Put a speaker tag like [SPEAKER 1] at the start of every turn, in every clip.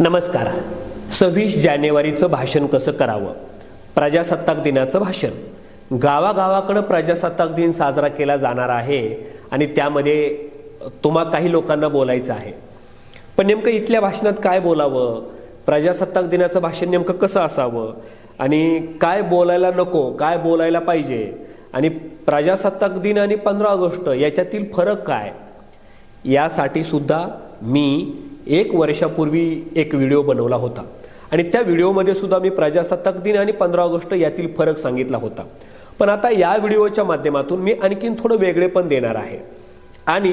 [SPEAKER 1] नमस्कार. सव्वीस जानेवारीचं भाषण कसं करावं? प्रजासत्ताक दिनाचं भाषण. गावागावाकडं प्रजासत्ताक दिन साजरा केला जाणार आहे आणि त्यामध्ये तुम्हा काही लोकांना बोलायचं आहे. पण नेमकं इथल्या भाषणात काय बोलावं? प्रजासत्ताक दिनाचं भाषण नेमकं कसं असावं? आणि काय बोलायला नको काय बोलायला पाहिजे? आणि प्रजासत्ताक दिन आणि पंधरा ऑगस्ट याच्यातील फरक काय? यासाठी सुद्धा मी एक वर्षापूर्वी एक व्हिडिओ बनवला होता. आणि त्या व्हिडिओमध्ये सुद्धा मी प्रजासत्ताक दिन आणि पंधरा ऑगस्ट यातील फरक सांगितला होता. पण आता या व्हिडिओच्या माध्यमातून मी आणखीन थोडं वेगळे पण देणार आहे. आणि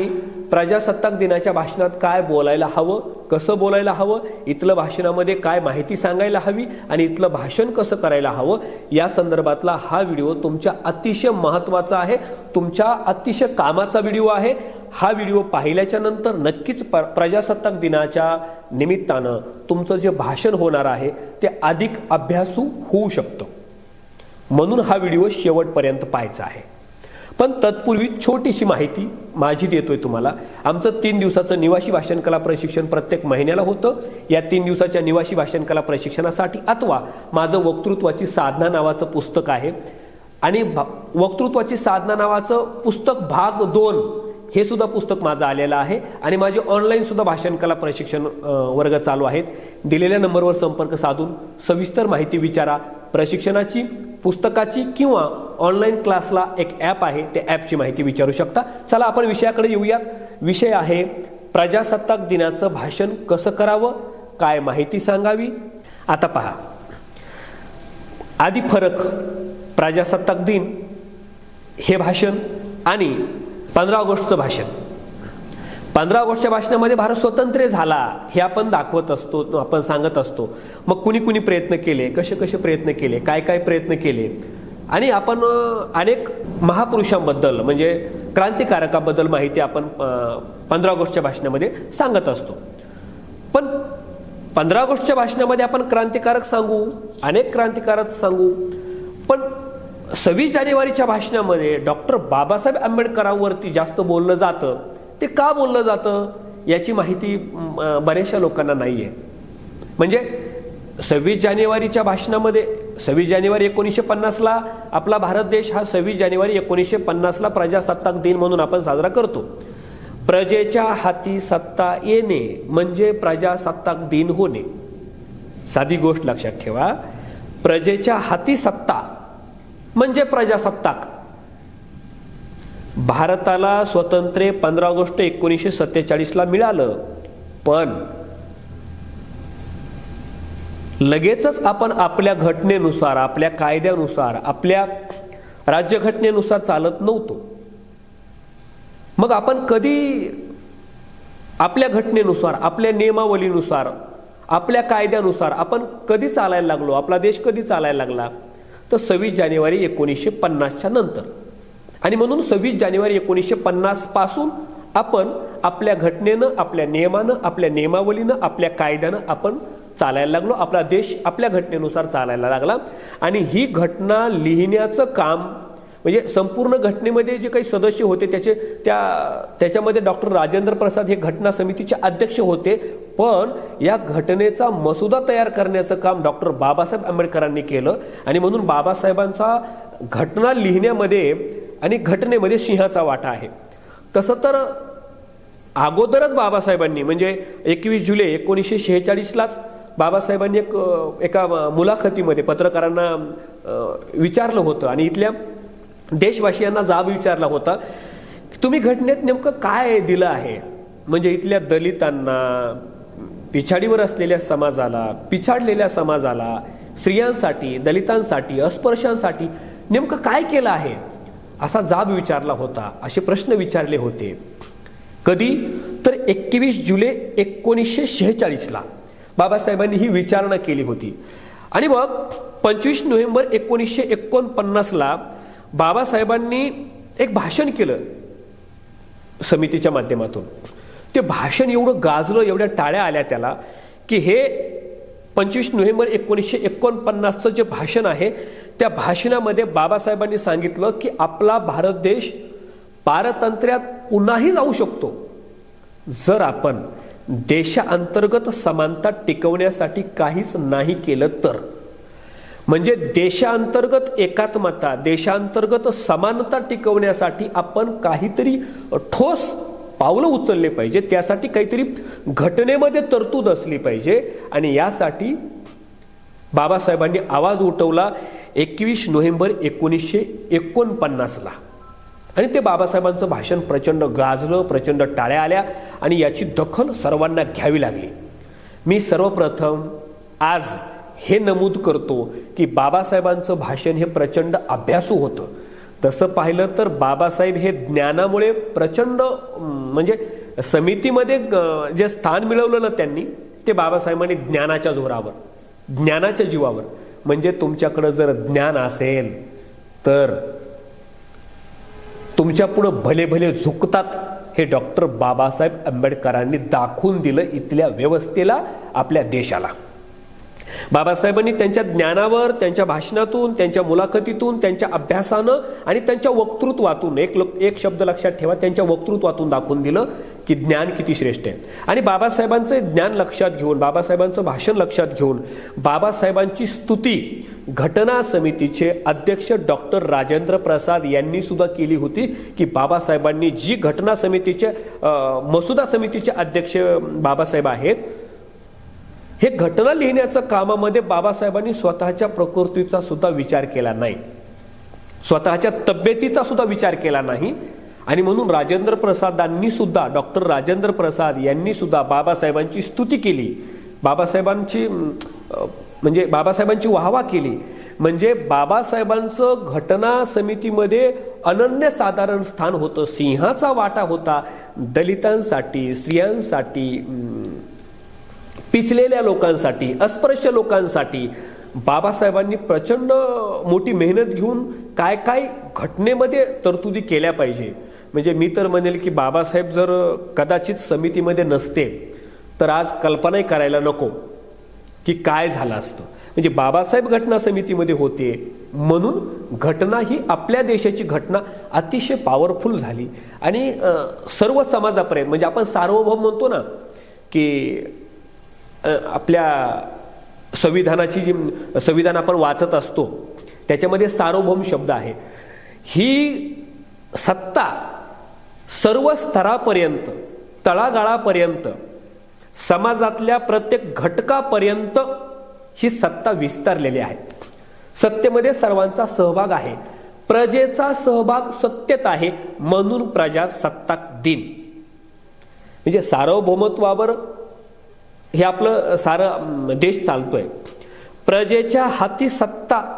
[SPEAKER 1] प्रजासत्ताक दिनाच्या भाषणात काय बोलायला हवं कसं बोलायला हवं इथलं भाषणामध्ये काय माहिती सांगायला हवी आणि इथलं भाषण कसं करायला हवं या संदर्भातला हा व्हिडिओ तुमच्या अतिशय महत्त्वाचा आहे तुमच्या अतिशय कामाचा व्हिडिओ आहे. हा व्हिडिओ पाहिल्याच्या नंतर नक्कीच प प्रजासत्ताक दिनाच्या निमित्तानं तुमचं जे भाषण होणार आहे ते अधिक अभ्यासू होऊ शकतं. म्हणून हा व्हिडिओ शेवटपर्यंत पाहायचा आहे. पण तत्पूर्वी छोटीशी माहिती माझी देतोय तुम्हाला. आमचं तीन दिवसाचं निवासी भाषण कला प्रशिक्षण प्रत्येक महिन्याला होतं. या तीन दिवसाच्या निवासी भाषण कला प्रशिक्षणासाठी अथवा माझं वक्तृत्वाची साधना नावाचं पुस्तक आहे. आणि वक्तृत्वाची साधना नावाचं पुस्तक भाग दोन हे सुद्धा पुस्तक माझं आलेलं आहे. आणि माझे ऑनलाईन सुद्धा भाषण कला प्रशिक्षण वर्ग चालू आहेत. दिलेल्या नंबरवर संपर्क साधून सविस्तर माहिती विचारा. प्रशिक्षणाची पुस्तकाची किंवा ऑनलाईन क्लासला एक ॲप आहे त्या ॲपची माहिती विचारू शकता. चला आपण विषयाकडे येऊयात. विषय आहे प्रजासत्ताक दिनाचं भाषण कसं करावं? काय माहिती सांगावी? आता पहा. आधी फरक प्रजासत्ताक दिन हे भाषण आणि पंधरा ऑगस्टचं भाषण. पंधरा ऑगस्टच्या भाषणामध्ये भारत स्वतंत्र झाला हे आपण दाखवत असतो आपण सांगत असतो. मग कुणी कुणी प्रयत्न केले? कसे कसे प्रयत्न केले? काय काय प्रयत्न केले? आणि आपण अनेक महापुरुषांबद्दल म्हणजे क्रांतिकारकाबद्दल माहिती आपण पंधरा ऑगस्टच्या भाषणामध्ये सांगत असतो. पण पंधरा ऑगस्टच्या भाषणामध्ये आपण क्रांतिकारक सांगू अनेक क्रांतिकारक सांगू पण सव्वीस जानेवारीच्या भाषणामध्ये डॉक्टर बाबासाहेब आंबेडकरांवरती जास्त बोललं जातं. ते का बोललं जातं? याची माहिती बऱ्याचशा लोकांना नाही आहे म्हणजे सव्वीस जानेवारीच्या भाषणामध्ये सव्वीस जानेवारी एकोणीसशे पन्नासला आपला भारत देश हा सव्वीस जानेवारी एकोणीसशे पन्नासला प्रजासत्ताक दिन म्हणून आपण साजरा करतो. प्रजेच्या हाती सत्ता येणे म्हणजे प्रजासत्ताक दिन होणे. साधी गोष्ट लक्षात ठेवा. प्रजेच्या हाती सत्ता म्हणजे प्रजासत्ताक. भारताला स्वतंत्र्य पंधरा ऑगस्ट एकोणीसशे सत्तेचाळीसला मिळालं. पण लगेचच आपण आपल्या घटनेनुसार आपल्या कायद्यानुसार आपल्या राज्यघटनेनुसार चालत नव्हतो. मग आपण कधी आपल्या घटनेनुसार आपल्या नियमावलीनुसार आपल्या कायद्यानुसार आपण कधी चालायला लागलो आपला देश कधी चालायला लागला? तर सव्वीस जानेवारी एकोणीसशे पन्नासच्या नंतर. आणि म्हणून सव्वीस जानेवारी एकोणीसशे पन्नासपासून आपण आपल्या घटनेनं आपल्या नियमानं आपल्या नियमावलीनं आपल्या कायद्यानं आपण चालायला लागलो. आपला देश आपल्या घटनेनुसार चालायला लागला. आणि ही घटना लिहिण्याचं काम म्हणजे संपूर्ण घटनेमध्ये जे काही सदस्य होते त्याचे त्या त्याच्यामध्ये डॉक्टर राजेंद्र प्रसाद हे घटना समितीचे अध्यक्ष होते. पण या घटनेचा मसुदा तयार करण्याचं काम डॉक्टर बाबासाहेब आंबेडकरांनी केलं. आणि म्हणून बाबासाहेबांचा घटना लिहिण्यामध्ये आणि घटनेमध्ये सिंहाचा वाटा आहे. तसं तर अगोदरच बाबासाहेबांनी म्हणजे एकवीस जुलै एकोणीसशे शेहेचाळीसलाच बाबासाहेबांनी एक एका मुलाखतीमध्ये पत्रकारांना विचारलं होतं आणि इथल्या देशवासियांना जाब विचारला होता की तुम्ही घटनेत नेमकं काय दिलं आहे? म्हणजे इथल्या दलितांना पिछाडीवर असलेल्या समाजाला पिछाडलेल्या समाजाला स्त्रियांसाठी दलितांसाठी अस्पृश्यांसाठी नेमकं काय केलं आहे? असा जाब विचारला होता असे प्रश्न विचारले होते. कधी? तर एकवीस जुलै एकोणीसशे शेहेचाळीसला. बाबासाहेबांनी ही विचारणा केली होती. आणि मग पंचवीस नोव्हेंबर एकोणीसशे एकोणपन्नासला बाबासाहेबांनी एक भाषण केलं समितीच्या माध्यमातून. ते भाषण एवढं गाजलं एवढ्या टाळ्या आल्या त्याला की हे पंचवीस नोव्हेंबर एकोणीसशे एकोणपन्नासचं जे भाषण आहे त्या भाषणामध्ये बाबासाहेबांनी सांगितलं की आपला भारत देश पारतंत्र्यात पुन्हाही जाऊ शकतो. जर आपण देशांतर्गत समानता टिकवण्यासाठी काहीच नाही केलं तर. म्हणजे देशांतर्गत एकात्मता देशांतर्गत समानता टिकवण्यासाठी आपण काहीतरी ठोस पावलं उचलले पाहिजे. त्यासाठी काहीतरी घटनेमध्ये तरतूद असली पाहिजे. आणि यासाठी बाबासाहेबांनी आवाज उठवला एकवीस नोव्हेंबर एकोणीसशे एकोणपन्नासला. आणि ते बाबासाहेबांचं भाषण प्रचंड गाजलं प्रचंड टाळ्या आल्या आणि याची दखल सर्वांना घ्यावी लागली. मी सर्वप्रथम आज हे नमूद करतो की बाबासाहेबांचं भाषण हे प्रचंड अभ्यासू होतं. तसं पाहिलं तर बाबासाहेब हे ज्ञानामुळे प्रचंड म्हणजे समितीमध्ये जे स्थान मिळवलं ना त्यांनी ते बाबासाहेबांनी ज्ञानाच्या जोरावर ज्ञानाच्या जीवावर. म्हणजे तुमच्याकडं जर ज्ञान असेल तर तुमच्या पुढं भले भले झुकतात हे डॉक्टर बाबासाहेब आंबेडकरांनी दाखवून दिलं इथल्या व्यवस्थेला आपल्या देशाला. बाबासाहेबांनी त्यांच्या ज्ञानावर त्यांच्या भाषणातून त्यांच्या मुलाखतीतून त्यांच्या अभ्यासानं आणि त्यांच्या वक्तृत्वातून एक लोक एक शब्द लक्षात ठेवा त्यांच्या वक्तृत्वातून दाखवून दिलं की ज्ञान किती श्रेष्ठ आहे. आणि बाबासाहेबांचं ज्ञान लक्षात घेऊन बाबासाहेबांचं भाषण लक्षात घेऊन बाबासाहेबांची स्तुती घटना समितीचे अध्यक्ष डॉक्टर राजेंद्र प्रसाद यांनी सुद्धा केली होती की बाबासाहेबांनी जी घटना समितीचे मसुदा समितीचे अध्यक्ष बाबासाहेब आहेत हे घटना लिहिण्याचं कामामध्ये बाबासाहेबांनी स्वतःच्या प्रकृतीचा सुद्धा विचार केला नाही. स्वतःच्या तब्येतीचा सुद्धा विचार केला नाही. आणि म्हणून राजेंद्र प्रसादांनी सुद्धा डॉक्टर राजेंद्र प्रसाद यांनी सुद्धा बाबासाहेबांची स्तुती केली. बाबासाहेबांची म्हणजे बाबासाहेबांची वाहवा केली. म्हणजे बाबासाहेबांचं घटना समितीमध्ये अनन्यसाधारण स्थान होतं. सिंहाचा वाटा होता. दलितांसाठी स्त्रियांसाठी पिचलेल्या लोकांसाठी अस्पृश्य लोकांसाठी बाबासाहेबांनी प्रचंड मोठी मेहनत घेऊन काय काय घटनेमध्ये तरतुदी केल्या पाहिजे. म्हणजे मी तर म्हणेल की बाबासाहेब जर कदाचित समितीमध्ये नसते तर आज कल्पनाही करायला नको की काय झालं असतं. म्हणजे बाबासाहेब घटना समितीमध्ये होते म्हणून घटना ही आपल्या देशाची घटना अतिशय पॉवरफुल झाली. आणि सर्व समाजापर्यंत म्हणजे आपण सार्वभौम म्हणतो ना की आपल्या संविधानाची जी संविधान आपण वाचत असतो त्याच्यामध्ये सार्वभौम शब्द आहे. ही सत्ता सर्व स्तरापर्यंत तळागाळापर्यंत समाजातल्या प्रत्येक घटकापर्यंत ही सत्ता विस्तारलेली आहे. सत्तेमध्ये सर्वांचा सहभाग आहे. प्रजेचा सहभाग सत्तेत आहे म्हणून प्रजासत्ताक दिन. म्हणजे सार्वभौमत्वावर हे आपलं सारं देश चालतोय. प्रजेच्या हाती सत्ता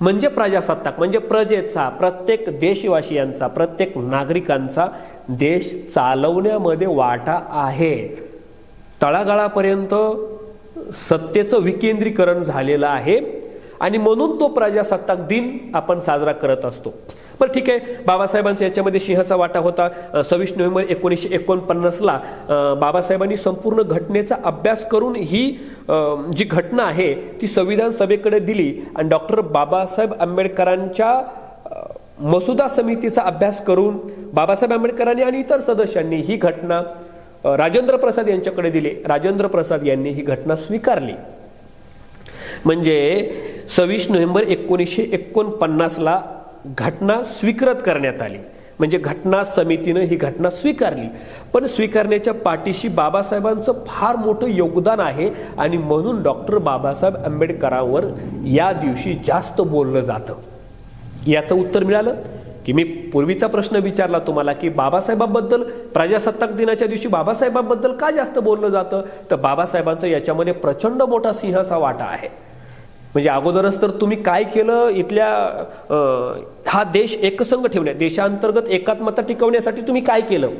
[SPEAKER 1] म्हणजे प्रजासत्ताक म्हणजे प्रजेचा प्रत्येक देशवासियांचा प्रत्येक नागरिकांचा देश चालवण्यामध्ये वाटा आहे. तळागाळापर्यंत सत्तेचं विकेंद्रीकरण झालेलं आहे. आणि म्हणून तो प्रजासत्ताक दिन आपण साजरा करत असतो. बरं ठीक आहे. बाबासाहेबांचा याच्यामध्ये सिंहाचा वाटा होता. सव्वीस नोव्हेंबर एकोणीसशे एकोणपन्नासला बाबासाहेबांनी संपूर्ण घटनेचा अभ्यास करून ही जी घटना आहे ती संविधान सभेकडे दिली आणि डॉक्टर बाबासाहेब आंबेडकरांच्या मसुदा समितीचा अभ्यास करून बाबासाहेब आंबेडकरांनी आणि इतर सदस्यांनी ही घटना राजेंद्र प्रसाद यांच्याकडे दिली. राजेंद्र प्रसाद यांनी ही घटना स्वीकारली. म्हणजे सव्वीस नोव्हेंबर एकोणीसशे एकोणपन्नासला घटना स्वीकृत करण्यात आली. म्हणजे घटना समितीनं ही घटना स्वीकारली. पण स्वीकारण्याच्या पाठीशी बाबासाहेबांचं फार मोठं योगदान आहे आणि म्हणून डॉक्टर बाबासाहेब आंबेडकरांवर या दिवशी जास्त बोललं जातं. याचं उत्तर मिळालं की मी पूर्वीचा प्रश्न विचारला तुम्हाला की बाबासाहेबांबद्दल प्रजासत्ताक दिनाच्या दिवशी बाबासाहेबांबद्दल का जास्त बोललं जातं? तर बाबासाहेबांचं याच्यामध्ये प्रचंड मोठा सिंहाचा वाटा आहे. म्हणजे अगोदरच तर तुम्ही काय केलं? इथल्या हा देश एकसंघ ठेवण्या देशांतर्गत एकात्मता टिकवण्यासाठी तुम्ही काय केलं?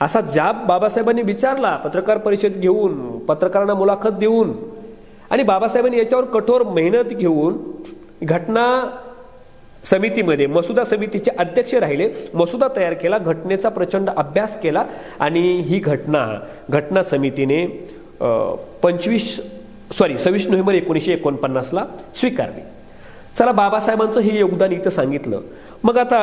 [SPEAKER 1] असा जाब बाबासाहेबांनी विचारला पत्रकार परिषद घेऊन पत्रकारांना मुलाखत देऊन. आणि बाबासाहेबांनी याच्यावर कठोर मेहनत घेऊन घटना समितीमध्ये मसुदा समितीचे अध्यक्ष राहिले. मसुदा तयार केला घटनेचा प्रचंड अभ्यास केला. आणि ही घटना घटना समितीने पंचवीस सॉरी सव्वीस नोव्हेंबर एकोणीसशे एकोणपन्नासला स्वीकारली. चला बाबासाहेबांचं हे योगदान इथं सांगितलं. मग आता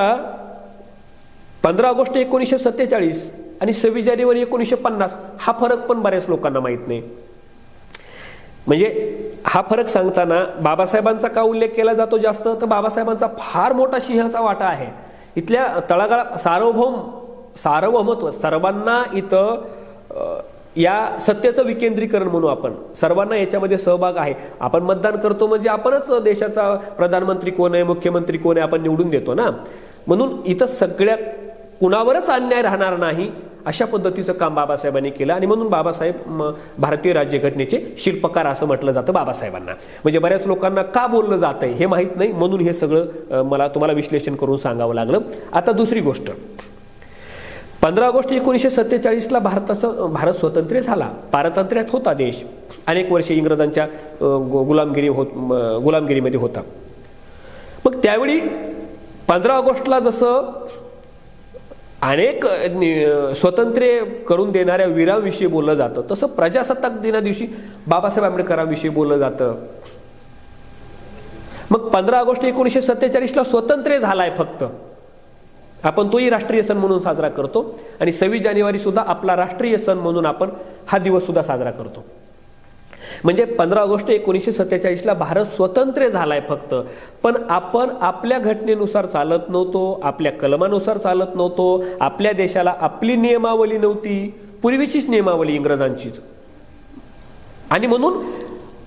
[SPEAKER 1] पंधरा ऑगस्ट एकोणीसशे सत्तेचाळीस आणि सव्वीस जानेवारी एकोणीसशे पन्नास हा फरक पण बऱ्याच लोकांना माहीत नाही. म्हणजे हा फरक सांगताना बाबासाहेबांचा का उल्लेख केला जातो जास्त? तर बाबासाहेबांचा फार मोठा सिंहाचा वाटा आहे. इथल्या तळागाळा सार्वभौम सार्वभौमत्व सर्वांना इथं या सत्तेचं विकेंद्रीकरण म्हणू आपण. सर्वांना याच्यामध्ये सहभाग आहे. आपण मतदान करतो म्हणजे आपणच देशाचा प्रधानमंत्री कोण आहे मुख्यमंत्री कोण आहे आपण निवडून देतो ना. म्हणून इथं सगळ्या कुणावरच अन्याय राहणार नाही अशा पद्धतीचं काम बाबासाहेबांनी केलं. आणि म्हणून बाबासाहेब भारतीय राज्यघटनेचे शिल्पकार असं म्हटलं जातं बाबासाहेबांना. म्हणजे बऱ्याच लोकांना का बोललं जात आहे हे माहीत नाही. म्हणून हे सगळं मला तुम्हाला विश्लेषण करून सांगावं लागलं. आता दुसरी गोष्ट. पंधरा ऑगस्ट एकोणीसशे सत्तेचाळीसला भारताचं भारत स्वतंत्र झाला. पारतंत्र्यात होता देश. अनेक वर्षे इंग्रजांच्या गुलामगिरी होत गुलामगिरीमध्ये होता. मग त्यावेळी पंधरा ऑगस्टला जसं अनेक स्वतंत्र्य स्वातंत्र्य करून देणाऱ्या वीरांविषयी बोललं जातं तसं प्रजासत्ताक दिना दिवशी बाबासाहेब आंबेडकरांविषयी बोललं जातं. मग पंधरा ऑगस्ट एकोणीसशे सत्तेचाळीसला स्वतंत्र झालाय फक्त. आपण तोही राष्ट्रीय सण म्हणून साजरा करतो. आणि सव्वीस जानेवारी सुद्धा आपला राष्ट्रीय सण म्हणून आपण हा दिवस सुद्धा साजरा करतो. म्हणजे पंधरा ऑगस्ट एकोणीसशे सत्तेचाळीसला भारत स्वतंत्र झालाय फक्त. पण आपण आपल्या घटनेनुसार चालत नव्हतो आपल्या कलमानुसार चालत नव्हतो आपल्या देशाला आपली नियमावली नव्हती. पूर्वीचीच नियमावली इंग्रजांचीच. आणि म्हणून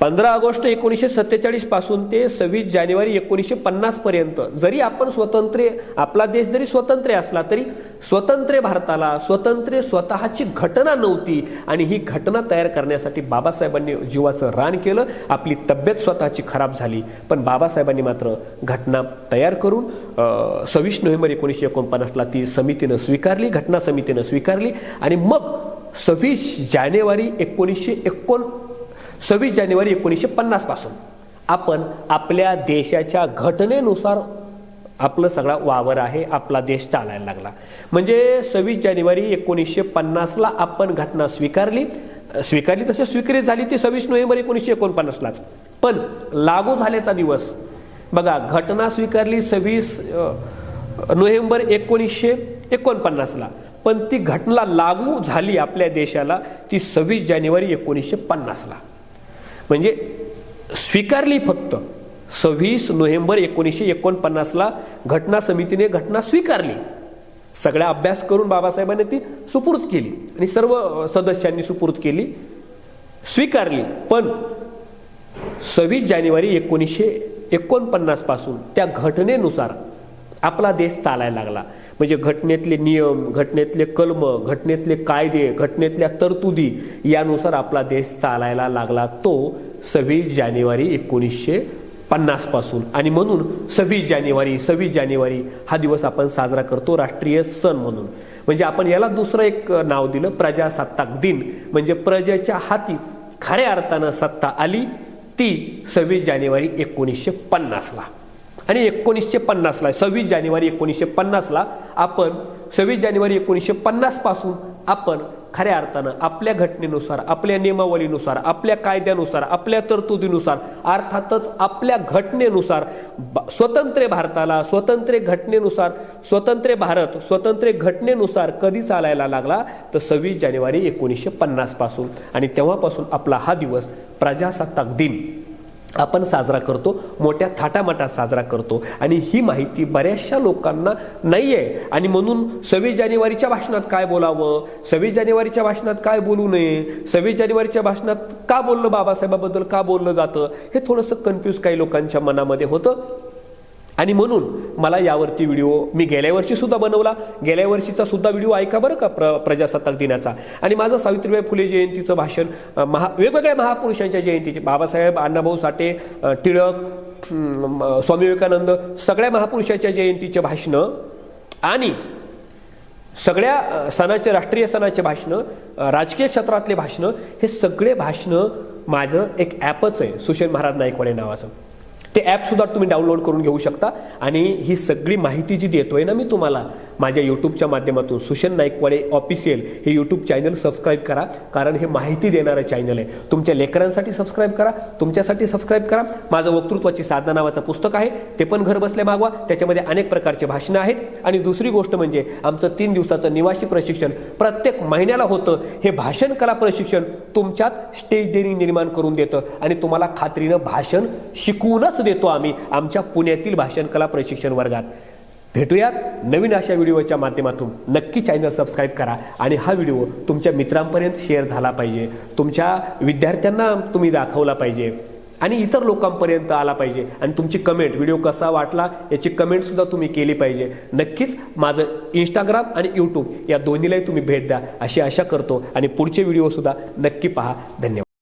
[SPEAKER 1] पंधरा ऑगस्ट एकोणीसशे सत्तेचाळीसपासून ते सव्वीस जानेवारी एकोणीसशे पन्नास पर्यंत जरी आपण स्वतंत्र आपला देश जरी स्वतंत्र असला तरी स्वतंत्र भारताला स्वतंत्र स्वतःची घटना नव्हती आणि ही घटना तयार करण्यासाठी बाबासाहेबांनी जीवाचं रान केलं आपली तब्येत स्वतःची खराब झाली. पण बाबासाहेबांनी मात्र घटना तयार करून सव्वीस नोव्हेंबर एकोणीसशे एकोणपन्नासला ती समितीनं स्वीकारली घटना समितीनं स्वीकारली आणि मग सव्वीस जानेवारी एकोणीसशे एकोण सव्वीस जानेवारी एकोणीसशे पन्नासपासून आपण आपल्या देशाच्या घटनेनुसार आपलं सगळा वावर आहे आपला देश चालायला लागला. म्हणजे सव्वीस जानेवारी एकोणीसशे पन्नासला आपण घटना स्वीकारली. स्वीकारली तशी स्वीकृत झाली ती सव्वीस नोव्हेंबर एकोणीसशे एकोणपन्नासलाच. पण लागू झाल्याचा दिवस बघा घटना स्वीकारली सव्वीस नोव्हेंबर एकोणीसशे एकोणपन्नासला. पण ती घटना लागू झाली आपल्या देशाला ती सव्वीस जानेवारी एकोणीसशे पन्नासला. म्हणजे स्वीकारली फक्त. सव्वीस नोव्हेंबर एकोणीसशे एकोणपन्नासला घटना समितीने घटना स्वीकारली. सगळ्या अभ्यास करून बाबासाहेबांनी ती सुपूर्द केली आणि सर्व सदस्यांनी सुपूर्द केली स्वीकारली. पण सव्वीस जानेवारी एकोणीसशे एकोणपन्नासपासून त्या घटनेनुसार आपला देश चालायला लागला. म्हणजे घटनेतले नियम घटनेतले कलम घटनेतले कायदे घटनेतल्या तरतुदी यानुसार आपला देश चालायला लागला. तो सव्वीस जानेवारी एकोणीसशे पन्नासपासून. आणि म्हणून सव्वीस जानेवारी सव्वीस जानेवारी हा दिवस आपण साजरा करतो राष्ट्रीय सण म्हणून. म्हणजे आपण याला दुसरं एक नाव दिलं प्रजासत्ताक दिन. म्हणजे प्रजेच्या हाती खऱ्या अर्थानं सत्ता आली ती सव्वीस जानेवारी एकोणीसशे पन्नासला. आणि एकोणीसशे पन्नासला सव्वीस जानेवारी एकोणीसशे पन्नासला आपण सव्वीस जानेवारी एकोणीसशे पन्नासपासून आपण खऱ्या अर्थानं आपल्या घटनेनुसार आपल्या नियमावलीनुसार आपल्या कायद्यानुसार आपल्या तरतुदीनुसार अर्थातच आपल्या घटनेनुसार ब- स्वतंत्र भारताला स्वतंत्र घटनेनुसार स्वतंत्र भारत स्वतंत्र घटनेनुसार कधी चालायला लागला? तर सव्वीस जानेवारी एकोणीसशे पन्नासपासून आणि तेव्हापासून आपला हा दिवस प्रजासत्ताक दिन. आपण साजरा करतो मोठ्या थाटामाटात साजरा करतो. आणि ही माहिती बऱ्याचशा लोकांना नाही आहे आणि म्हणून सव्वीस जानेवारीच्या भाषणात काय बोलावं? सव्वीस जानेवारीच्या भाषणात काय बोलू नये? सव्वीस जानेवारीच्या भाषणात का बोललं बाबासाहेबाबद्दल? का बोललं जातं? हे थोडंसं कन्फ्यूज काही लोकांच्या मनामध्ये होतं. आणि म्हणून मला यावरती व्हिडिओ मी गेल्या वर्षीसुद्धा बनवला. गेल्या वर्षीचा सुद्धा व्हिडिओ ऐका बरं का प्र प्रजासत्ताक दिनाचा. आणि माझं सावित्रीबाई फुले जयंतीचं भाषण महा वेगवेगळ्या महापुरुषांच्या जयंतीचे बाबासाहेब अण्णाभाऊ साठे टिळक स्वामी विवेकानंद सगळ्या महापुरुषाच्या जयंतीचे भाषणं आणि सगळ्या सणाचे राष्ट्रीय सणाचे भाषणं राजकीय क्षेत्रातले भाषणं हे सगळे भाषणं माझं एक ॲपच आहे सुशेन महाराज नाईकवाडे नावाचं. ते ॲपसुद्धा तुम्ही डाउनलोड करून घेऊ शकता. आणि ही सगळी माहिती जी देतोय ना मी तुम्हाला माझ्या यूट्यूबच्या माध्यमातून सुशन नाईकवाडे ऑफिशियल हे यूट्यूब चॅनल सबस्क्राईब करा. कारण हे माहिती देणारं चॅनल आहे. तुमच्या लेकरांसाठी सबस्क्राईब करा तुमच्यासाठी सबस्क्राईब करा. माझं वक्तृत्वाची साधना नावाचं पुस्तक आहे ते पण घर बसल्या मागवा. त्याच्यामध्ये अनेक प्रकारचे भाषणं आहेत. आणि दुसरी गोष्ट म्हणजे आमचं तीन दिवसाचं निवासी प्रशिक्षण प्रत्येक महिन्याला होतं. हे भाषण कला प्रशिक्षण तुमच्यात स्टेज डेअरिंग निर्माण करून देतं. आणि तुम्हाला खात्रीनं भाषण शिकवूनच देतो आम्ही आमच्या पुण्यातील भाषण कला प्रशिक्षण वर्गात. भेटूयात नवीन अशा व्हिडिओच्या माध्यमातून. नक्की चॅनल सबस्क्राईब करा आणि हा व्हिडिओ तुमच्या मित्रांपर्यंत शेअर झाला पाहिजे. तुमच्या विद्यार्थ्यांना तुम्ही दाखवला पाहिजे. आणि इतर लोकांपर्यंत आला पाहिजे. आणि तुमची कमेंट व्हिडिओ कसा वाटला याची कमेंट सुद्धा तुम्ही केली पाहिजे. नक्कीच माझं इंस्टाग्राम आणि यूट्यूब या दोन्हीलाही तुम्ही भेट द्या. अशी आशा करतो आणि पुढचे व्हिडिओ सुद्धा नक्की पहा. धन्यवाद.